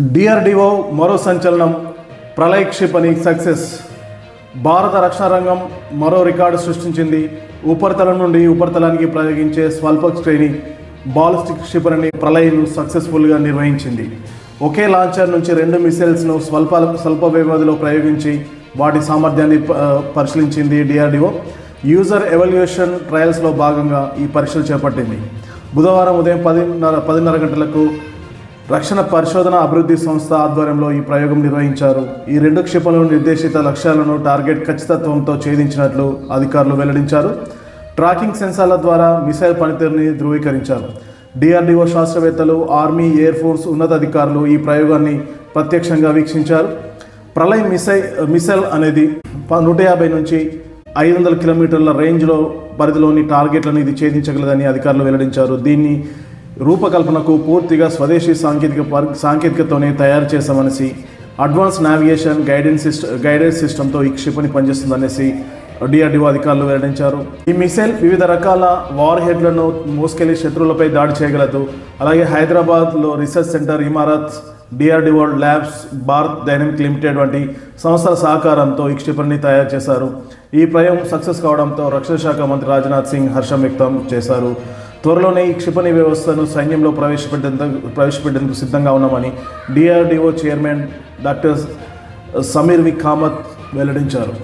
DRDO మరో సంచలనం ప్రళయ క్షిపణి సక్సెస్. భారత రక్షణ రంగం మరో రికార్డు సృష్టించింది. ఉపరితలం నుండి ఉపరితలానికి ప్రయోగించే స్వల్ప శ్రేణి బాలిస్టిక్ క్షిపణిని ప్రళయను సక్సెస్ఫుల్గా నిర్వహించింది. ఒకే లాంచర్ నుంచి రెండు మిసైల్స్ను స్వల్ప స్వల్ప వ్యవధిలో ప్రయోగించి వాటి సామర్థ్యాన్ని పరిశీలించింది డిఆర్డిఓ. యూజర్ ఎవల్యూషన్ ట్రయల్స్లో భాగంగా ఈ పరీక్షలు చేపట్టింది. బుధవారం ఉదయం పదిన్నర పదిన్నర గంటలకు రక్షణ పరిశోధన అభివృద్ధి సంస్థ ఆధ్వర్యంలో ఈ ప్రయోగం నిర్వహించారు. ఈ రెండు క్షిపణులు నిర్దేశిత లక్ష్యాలను టార్గెట్ ఖచ్చితత్వంతో ఛేదించినట్లు అధికారులు వెల్లడించారు. ట్రాకింగ్ సెన్సార్ల ద్వారా మిసైల్ పనితీరుని ధృవీకరించారు. డిఆర్డీఓ శాస్త్రవేత్తలు ఆర్మీ ఎయిర్ ఫోర్స్ ఉన్నతాధికారులు ఈ ప్రయోగాన్ని ప్రత్యక్షంగా వీక్షించారు. ప్రళయ్ మిసై మిసైల్ అనేది ప- నూట యాభై నుంచి ఐదు వందల కిలోమీటర్ల రేంజ్లో పరిధిలోని టార్గెట్లను ఇది ఛేదించగలదని అధికారులు వెల్లడించారు. దీన్ని రూపకల్పనకు పూర్తిగా స్వదేశీ సాంకేతిక సాంకేతికతోనే తయారు చేశామనేసి advance navigation guidance system guidance సిస్టంతో ఈ క్షిపణి పనిచేస్తుందనేసి డిఆర్డీఓ అధికారులు వెల్లడించారు. ఈ మిసైల్ వివిధ రకాల వార్ హెడ్లను మోసుకెళ్ళి శత్రువులపై దాడి చేయగలదు. అలాగే హైదరాబాద్లో research centre Imarat DRDO labs Bharat dynamic limited వంటి సంస్థల సహకారంతో ఈ క్షిపణిని తయారు చేశారు. ఈ ప్రయోగం సక్సెస్ కావడంతో రక్షణ శాఖ మంత్రి రాజ్నాథ్ సింగ్ హర్షం వ్యక్తం చేశారు. త్వరలోనే ఈ క్షిపణి వ్యవస్థను సైన్యంలో ప్రవేశపెట్టేందుకు ప్రవేశపెట్టేందుకు సిద్ధంగా ఉన్నామని DRDO chairman doctor Sameer V Kamat వెల్లడించారు.